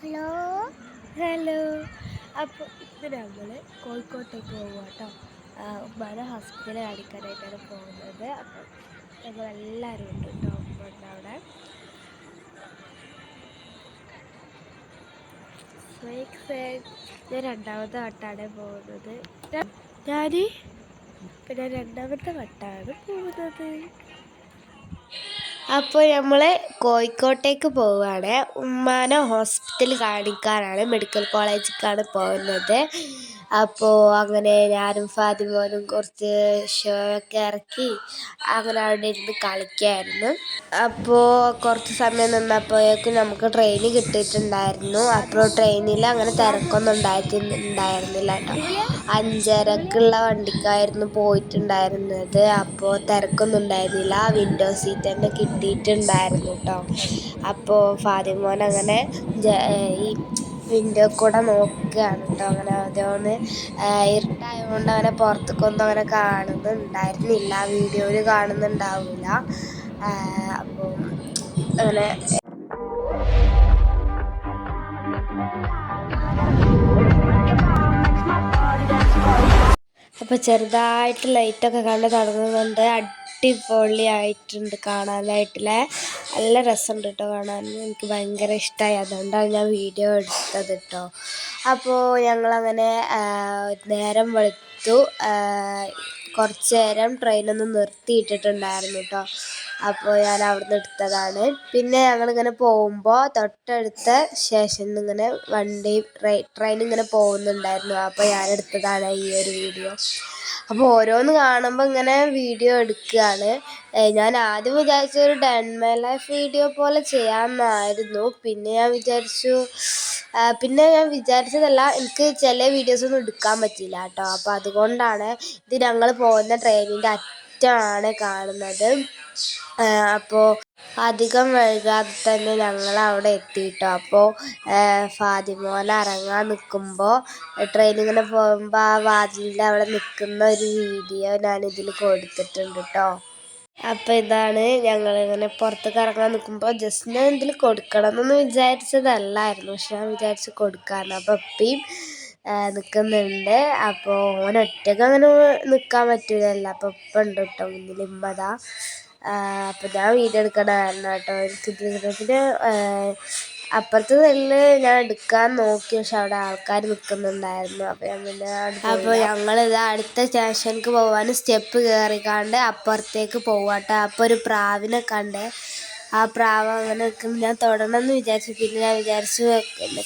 Hello? Hello. അപ്പോൾ ഇത് നമ്മൾ കോഴിക്കോട്ടേക്ക് പോകുക കേട്ടോ ഉമ്മാനെ ഹോസ്പിറ്റലിൽ കാണിക്കാനായിട്ടാണ് പോകുന്നത്. അപ്പോൾ ഞങ്ങൾ എല്ലാവരും ഉണ്ട് കേട്ടോ ഉമ്മ ഉണ്ട് അവിടെ ഞാൻ രണ്ടാമത്തെ വട്ടാണ് പോകുന്നത്. ഞാൻ പിന്നെ രണ്ടാമത്തെ വട്ടാണ് പോകുന്നത്. അപ്പോൾ നമ്മൾ കോഴിക്കോട്ടേക്ക് പോവുകയാണ്. ഉമ്മാനെ ഹോസ്പിറ്റലിൽ കാണിക്കാനാണ് മെഡിക്കൽ കോളേജിലേക്കാണ് പോകുന്നത്. അപ്പോൾ അങ്ങനെ ഞാനും ഫാത്തിമോനും കുറച്ച് ഷോ ഒക്കെ ഇറക്കി അങ്ങനെ അവിടെ ഇരുന്ന് കളിക്കായിരുന്നു. അപ്പോൾ കുറച്ച് സമയം നിന്നപ്പോഴേക്കും നമുക്ക് ട്രെയിൻ കിട്ടിയിട്ടുണ്ടായിരുന്നു. അപ്പോൾ ട്രെയിനിൽ അങ്ങനെ തിരക്കൊന്നും ഉണ്ടായിട്ടുണ്ടായിരുന്നില്ല കേട്ടോ. അഞ്ചരക്കുള്ള വണ്ടിക്കായിരുന്നു പോയിട്ടുണ്ടായിരുന്നത്. അപ്പോൾ തിരക്കൊന്നും ഉണ്ടായിരുന്നില്ല. വിൻഡോ സീറ്റ് തന്നെ കിട്ടിയിട്ടുണ്ടായിരുന്നു കേട്ടോ. അപ്പോൾ ഫാത്തിമോൻ അങ്ങനെ ഈ വിൻഡോ കൂടെ നോക്കുകയാണ് കേട്ടോ. അങ്ങനെ അതൊന്ന് ഇരുട്ടായതുകൊണ്ട് അങ്ങനെ പുറത്തേക്കൊന്നും അങ്ങനെ കാണുന്നുണ്ടായിരുന്നില്ല. വീഡിയോയിൽ കാണുന്നുണ്ടാവില്ല. അപ്പോൾ അങ്ങനെ അപ്പോൾ ചെറുതായിട്ട് ലൈറ്റൊക്കെ കണ്ട് തുടങ്ങുന്നുണ്ട് അടിപൊളിയായിട്ടുണ്ട് കാണാനായിട്ടില്ലേ? നല്ല രസമുണ്ട് കേട്ടോ കാണാൻ. എനിക്ക് ഭയങ്കര ഇഷ്ടമായി അതുകൊണ്ടാണ് ഞാൻ വീഡിയോ എടുത്തത് കേട്ടോ അപ്പോൾ ഞങ്ങളങ്ങനെ നേരം വെളുത്തു. കുറച്ച് നേരം ട്രെയിനൊന്ന് നിർത്തിയിട്ടിട്ടുണ്ടായിരുന്നു കേട്ടോ അപ്പോൾ ഞാൻ അവിടുന്ന് എടുത്തതാണ്. പിന്നെ ഞങ്ങളിങ്ങനെ പോകുമ്പോൾ തൊട്ടടുത്ത നിന്ന് ഇങ്ങനെ വണ്ടി ട്രെയിൻ ഇങ്ങനെ പോകുന്നുണ്ടായിരുന്നു. അപ്പോൾ ഞാൻ എടുത്തതാണ് ഈ ഒരു വീഡിയോ അപ്പോൾ ഓരോന്ന് കാണുമ്പോൾ ഇങ്ങനെ വീഡിയോ എടുക്കുകയാണ് ഞാൻ ആദ്യം വിചാരിച്ച ഒരു മൈ ലൈഫ് വീഡിയോ പോലെ ചെയ്യാമെന്നായിരുന്നു പിന്നെ ഞാൻ വിചാരിച്ചു പിന്നെ ഞാൻ വിചാരിച്ചതല്ല എനിക്ക് ചില വീഡിയോസ് ഒന്നും എടുക്കാൻ പറ്റില്ല കേട്ടോ അപ്പോൾ അതുകൊണ്ടാണ് ഇത് ഞങ്ങൾ പോകുന്ന ട്രെയിനിന്റെ അറ്റമാണ് കാണുന്നത്. അപ്പോൾ അധികം വൈകാതെ തന്നെ ഞങ്ങൾ അവിടെ എത്തിയിട്ടോ അപ്പോൾ ഫാത്തിമോൻ ഇറങ്ങാൻ നിൽക്കുമ്പോൾ ട്രെയിൻ ഇങ്ങനെ പോകുമ്പോൾ ആ വാതിലിന്റെ അവിടെ നിൽക്കുന്ന ഒരു വീഡിയോ ഞാൻ ഇതിൽ കൊടുത്തിട്ടുണ്ട് കേട്ടോ അപ്പോൾ ഇതാണ് ഞങ്ങളിങ്ങനെ പുറത്തേക്ക് ഇറങ്ങാൻ നിൽക്കുമ്പോൾ ജസ്റ്റ് ഞാൻ ഇതിൽ കൊടുക്കണം എന്നൊന്നും വിചാരിച്ചതല്ലായിരുന്നു. പക്ഷെ ഞാൻ വിചാരിച്ച് കൊടുക്കാമെന്ന് അപ്പൊ ഇപ്പം നിൽക്കുന്നുണ്ട് അപ്പോൾ ഓൻ ഒറ്റയ്ക്ക് അങ്ങനെ നിൽക്കാൻ പറ്റൂലല്ലോ. അപ്പൊ ഇപ്പം ഉണ്ട് കേട്ടോ മുന്നിൽ ഇമ്മതാ അപ്പോൾ ഞാൻ വീട് എടുക്കണമായിരുന്നു കേട്ടോ എനിക്ക് പിന്നെ അപ്പുറത്തെ നെല്ല് ഞാൻ എടുക്കാൻ നോക്കി പക്ഷെ അവിടെ ആൾക്കാർ നിൽക്കുന്നുണ്ടായിരുന്നു അപ്പോൾ ഞാൻ പിന്നെ അപ്പോൾ ഞങ്ങളിത് അടുത്ത സ്റ്റേഷനിലേക്ക് പോകാൻ സ്റ്റെപ്പ് കയറിക്കാണ്ട് അപ്പുറത്തേക്ക് പോവാട്ടോ. അപ്പോൾ ഒരു പ്രാവിനെ കണ്ട്. ആ പ്രാവ് അങ്ങനെ നിൽക്കുമ്പോൾ ഞാൻ തൊടണമെന്ന് വിചാരിച്ചു. പിന്നെ ഞാൻ വിചാരിച്ചു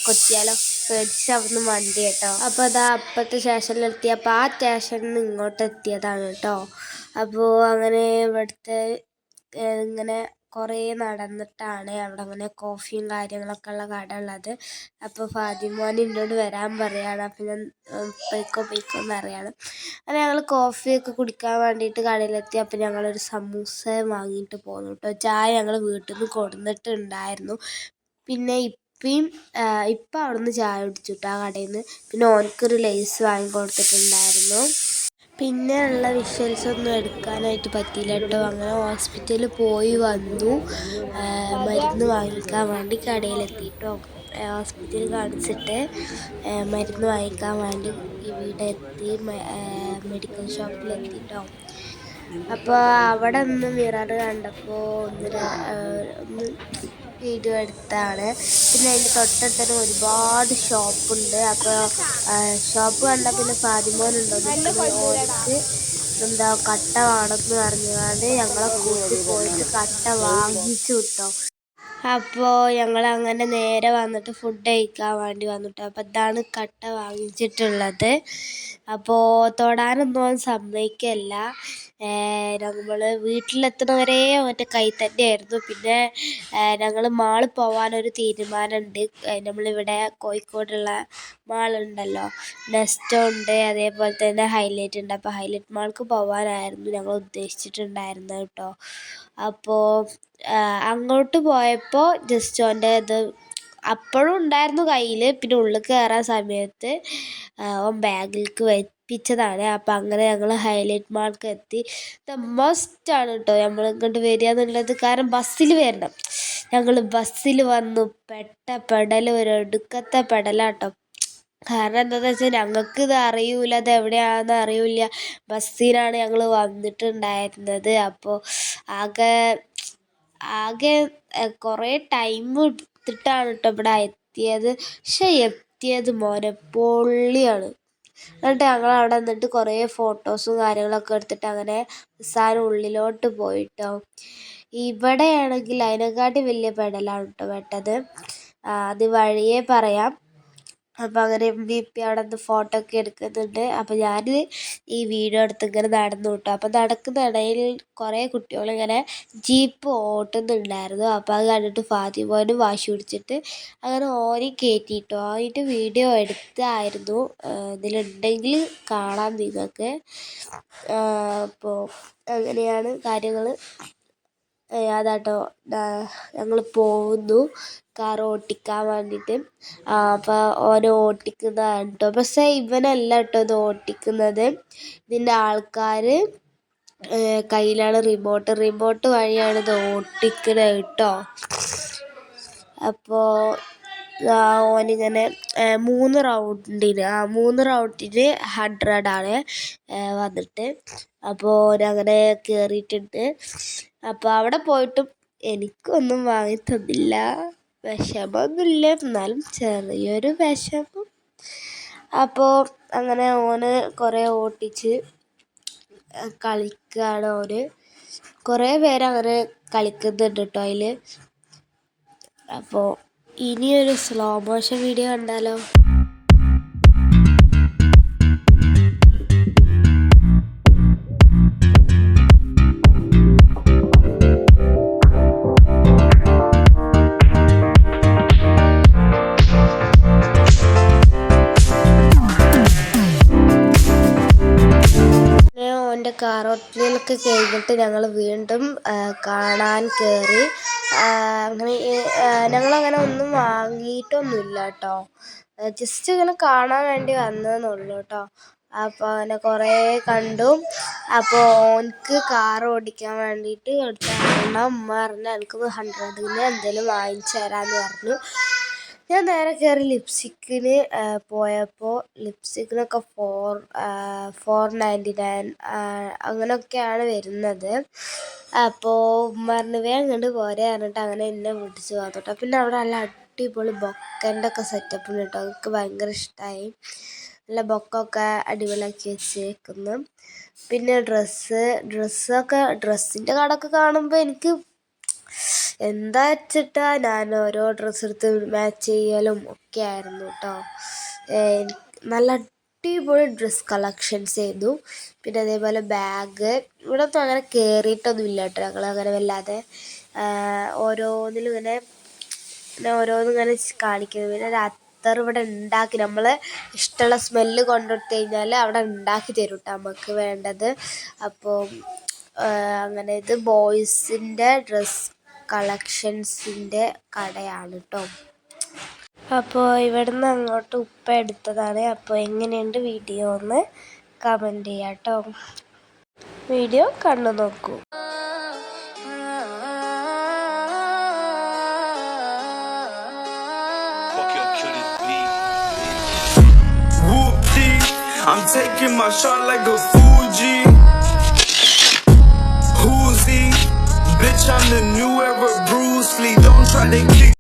കൊത്തിയാലോ? പേടിച്ച് അവിടുന്ന് വണ്ടി കേട്ടോ. അപ്പോൾ അതാ അപ്പുറത്തെ സ്റ്റേഷനിലെത്തിയപ്പോൾ ആ സ്റ്റേഷനിൽ നിന്ന് ഇങ്ങോട്ട് എത്തിയതാണ് കേട്ടോ. അപ്പോൾ അങ്ങനെ ഇവിടുത്തെ ഇങ്ങനെ കുറേ നടന്നിട്ടാണ് അവിടെ അങ്ങനെ കോഫിയും കാര്യങ്ങളൊക്കെ ഉള്ള കട ഉള്ളത് അപ്പോൾ ഫാതിമോൻ എന്നോട് വരാൻ പറയുകയാണ് അപ്പോൾ ഞാൻ പൊയ്ക്കോ പൊയ്ക്കോ എന്ന് പറയുകയാണ് അങ്ങനെ ഞങ്ങൾ കോഫിയൊക്കെ കുടിക്കാൻ വേണ്ടിയിട്ട് കടയിലെത്തി. അപ്പോൾ ഞങ്ങളൊരു സമൂസ വാങ്ങിയിട്ട് പോന്നു കേട്ടോ ചായ ഞങ്ങൾ വീട്ടിൽ നിന്ന് കൊടുത്തിട്ടുണ്ടായിരുന്നു പിന്നെ ഇപ്പം ഇപ്പം അവിടുന്ന് ചായ കുടിച്ചു കേട്ടോ ആ കടയിൽ നിന്ന് പിന്നെ ഓനക്കൊരു ലേസ് വാങ്ങി കൊടുത്തിട്ടുണ്ടായിരുന്നു പിന്നെ ഉള്ള വിഷ്വൽസ് ഒന്നും എടുക്കാനായിട്ട് പറ്റിയില്ല കേട്ടോ. അങ്ങനെ ഹോസ്പിറ്റലിൽ പോയി വന്നു. മരുന്ന് വാങ്ങിക്കാൻ വേണ്ടി കടയിലെത്തി കേട്ടോ. ഹോസ്പിറ്റലിൽ കാണിച്ചിട്ട് മരുന്ന് വാങ്ങിക്കാൻ വേണ്ടി ഇവിടെ എത്തി മെഡിക്കൽ ഷോപ്പിലെത്തി കേട്ടോ. അപ്പോൾ അവിടെ നിന്ന് മിറർ കണ്ടപ്പോൾ ഒന്ന് ഒന്ന് വീഡിയോ എടുത്താണ്. പിന്നെ അതിന്റെ തൊട്ടടുത്തന്നെ ഒരുപാട് ഷോപ്പുണ്ട്. അപ്പോൾ ഷോപ്പ് കണ്ടാൽ പിന്നെ ഫാദിമോനുണ്ടോ ഓടിച്ച് എന്താ കട്ട വേണമെന്ന് പറഞ്ഞുകൊണ്ട് ഞങ്ങളെ കൂട്ടി പോയിട്ട് കട്ട വാങ്ങിച്ചു കിട്ടോ. അപ്പോൾ ഞങ്ങൾ അങ്ങനെ നേരെ വന്നിട്ട് ഫുഡ് കഴിക്കാൻ വേണ്ടി വന്നിട്ട് അപ്പോൾ ഇതാണ് കട്ട വാങ്ങിച്ചിട്ടുള്ളത്. അപ്പോൾ തൊടാനൊന്നും സമ്മതിക്കല്ല. നമ്മൾ വീട്ടിലെത്തണ വരെ അവന്റെ കൈ തന്നെയായിരുന്നു. പിന്നെ ഞങ്ങൾ മാൾ പോകാനൊരു തീരുമാനമുണ്ട് നമ്മളിവിടെ കോഴിക്കോടുള്ള മാളുണ്ടല്ലോ. നെസ്റ്റോ ഉണ്ട് അതേപോലെ തന്നെ ഹൈലൈറ്റ് ഉണ്ട് അപ്പോൾ ഹൈലൈറ്റ് മാൾക്ക് പോകാനായിരുന്നു ഞങ്ങൾ ഉദ്ദേശിച്ചിട്ടുണ്ടായിരുന്നത് കേട്ടോ. അപ്പോൾ അങ്ങോട്ട് പോയപ്പോൾ ജസ്റ്റ് ഓന്റെ ഇത് അപ്പോഴും ഉണ്ടായിരുന്നു കയ്യിൽ പിന്നെ ഉള്ളിൽ കയറാൻ സമയത്ത് ഓൻ ബാഗിലേക്ക് വെപ്പിച്ചതാണ്. അപ്പം അങ്ങനെ ഞങ്ങൾ ഹൈലൈറ്റ് മാൾക്ക് എത്തി. ദ മസ്റ്റ് ആണ് കേട്ടോ നമ്മൾ ഇങ്ങോട്ട് വരിക എന്നുള്ളത്. കാരണം ബസ്സിൽ വരണം. ഞങ്ങൾ ബസ്സിൽ വന്നു. പെട്ട പെടൽ ഒരു ഒടുക്കത്തെ പെടലാട്ടോ. കാരണം എന്താണെന്ന് വെച്ചാൽ ഞങ്ങൾക്ക് ഇത് അറിയൂല ഇത് എവിടെയാണെന്ന് അറിയില്ല. ബസ്സിനാണ് ഞങ്ങൾ വന്നിട്ടുണ്ടായിരുന്നത്. അപ്പോൾ ആകെ ആകെ കുറേ ടൈം എടുത്തിട്ടാണ് കേട്ടോ ഇവിടെ എത്തിയത്. പക്ഷെ എത്തിയത് മോനെ പൊള്ളിയാണ് എന്നിട്ട് ഞങ്ങൾ അവിടെ നിന്നിട്ട് കുറേ ഫോട്ടോസും കാര്യങ്ങളൊക്കെ എടുത്തിട്ട് അങ്ങനെ സാധനം ഉള്ളിലോട്ട് പോയിട്ടോ. ഇവിടെയാണെങ്കിൽ അതിനെക്കാട്ടി വലിയ പെടലാണ് കേട്ടോ പെട്ടത്. അത് വഴിയേ പറയാം. അപ്പോൾ അങ്ങനെ വി പി അവിടെ നിന്ന് ഫോട്ടോ ഒക്കെ എടുക്കുന്നുണ്ട്. അപ്പോൾ ഞാൻ ഈ വീഡിയോ എടുത്ത് ഇങ്ങനെ നടന്നു കേട്ടോ. അപ്പോൾ നടക്കുന്ന ഇടയിൽ കുറേ കുട്ടികളിങ്ങനെ ജീപ്പ് ഓട്ടുന്നുണ്ടായിരുന്നു. അപ്പോൾ അത് കണ്ടിട്ട് ഫാത്തിമോനും വാശി പിടിച്ചിട്ട് അങ്ങനെ ഓനെയും കയറ്റിയിട്ടു ആയിട്ട് വീഡിയോ എടുത്തായിരുന്നു. ഇതിലുണ്ടെങ്കിൽ കാണാം നിങ്ങൾക്ക്. അപ്പോൾ അങ്ങനെയാണ് കാര്യങ്ങൾ അതാട്ടോ. ഞങ്ങൾ പോകുന്നു കാർ ഓട്ടിക്കാൻ വേണ്ടിയിട്ട് അപ്പോൾ ഓൻ ഓട്ടിക്കുന്നതാണ് കേട്ടോ പക്ഷേ ഇവനല്ല കേട്ടോ ഇത് ഓട്ടിക്കുന്നത്. ഇതിന്റെ ആൾക്കാർ കയ്യിലാണ് റിമോട്ട് റിമോട്ട് വഴിയാണ് ഇത് ഓട്ടിക്കുന്നത് കേട്ടോ. അപ്പോൾ ഓനിങ്ങനെ മൂന്ന് റൗണ്ടിന് ആ മൂന്ന് റൗണ്ടിന് ഹൺഡ്രഡാണ് വന്നിട്ട്. അപ്പോൾ അങ്ങനെ കയറിയിട്ടുണ്ട് അപ്പോൾ അവിടെ പോയിട്ടും എനിക്കൊന്നും വാങ്ങി തന്നില്ല. വിഷമമൊന്നുമില്ല എന്നാലും ചെറിയൊരു വിഷമം. അപ്പോൾ അങ്ങനെ ഓന് കുറേ ഓട്ടിച്ച് കളിക്കുകയാണ് ഓന്. കുറേ പേരങ്ങനെ കളിക്കുന്നുണ്ട് കേട്ടോ അതിൽ അപ്പോൾ ഇനിയൊരു സ്ലോ മോഷൻ വീഡിയോ കണ്ടാലോ? കാറോട്ടിലൊക്കെ കഴിഞ്ഞിട്ട് ഞങ്ങൾ വീണ്ടും കാണാൻ കയറി അങ്ങനെ ഞങ്ങളങ്ങനെ ഒന്നും വാങ്ങിയിട്ടൊന്നുമില്ല കേട്ടോ ജസ്റ്റ് ഇങ്ങനെ കാണാൻ വേണ്ടി വന്നതെന്നുള്ളൂ കേട്ടോ അപ്പോൾ അങ്ങനെ കുറേ കണ്ടു. അപ്പോൾ ഓൻക്ക് കാർ ഓടിക്കാൻ വേണ്ടിയിട്ട് എടുത്ത ഉമ്മ പറഞ്ഞു എനിക്ക് ഹൺഡ്രഡിന് എന്തെങ്കിലും വാങ്ങിച്ചു തരാമെന്ന് പറഞ്ഞു. ഞാൻ നേരെ കയറി ലിപ്സ്റ്റിക്കിന് പോയപ്പോൾ ലിപ്സ്റ്റിക്കിനൊക്കെ ഫോർ ഫോർ നയന്റി നയൻ അങ്ങനെയൊക്കെയാണ് വരുന്നത്. അപ്പോൾ വേഗം കണ്ട് പോരെ പറഞ്ഞിട്ട് അങ്ങനെ എന്നെ വിളിച്ച് വന്നു പിന്നെ അവിടെ നല്ല അടിപൊളി ബൊക്കന്റെ ഒക്കെ സെറ്റപ്പ് ഉണ്ട് കേട്ടോ. എനിക്ക് ഭയങ്കര ഇഷ്ടമായി നല്ല ബൊക്കൊക്കെ അടിപൊളിയാക്കി വെച്ചേക്കുന്നു. പിന്നെ ഡ്രസ്സ് ഡ്രസ്സൊക്കെ ഡ്രസ്സിന്റെ കടയൊക്കെ കാണുമ്പോൾ എനിക്ക് എന്താ വെച്ചിട്ടാ ഞാൻ ഓരോ ഡ്രസ്സ് എടുത്ത് മാച്ച് ചെയ്യലും ഒക്കെ ആയിരുന്നു കേട്ടോ നല്ല അടിപൊളി ഡ്രസ്സ് കളക്ഷൻസ് ചെയ്തു പിന്നെ അതേപോലെ ബാഗ് ഇവിടെ ഒന്നും അങ്ങനെ കയറിയിട്ടൊന്നും ഇല്ല കേട്ടോ ഞങ്ങൾ അങ്ങനെ വല്ലാതെ ഓരോന്നിലും ഇങ്ങനെ പിന്നെ ഓരോന്നും ഇങ്ങനെ കാണിക്കുന്നത് പിന്നെ അത്തർ ഇവിടെ ഉണ്ടാക്കി നമ്മൾ ഇഷ്ടമുള്ള സ്മെല്ല് കൊണ്ടുകൊടുത്തു കഴിഞ്ഞാൽ അവിടെ ഉണ്ടാക്കി തരും കേട്ടോ നമുക്ക് വേണ്ടത്. അപ്പോൾ അങ്ങനെ ഇത് ബോയ്സിന്റെ ഡ്രസ്സ് കളക്ഷൻസിന്റെ കടയാണ് കേട്ടോ അപ്പോൾ ഇവിടുന്ന് അങ്ങോട്ട് ഉപ്പ എടുത്തതാണ്. അപ്പോൾ എങ്ങനെയുണ്ട് വീഡിയോ ഒന്ന് കമന്റ് ചെയ്യാം കേട്ടോ വീഡിയോ കണ്ടു നോക്കൂ. I'm taking my shot like a Fuji. Bitch, I'm the new era Bruce Lee. Don't try to kick.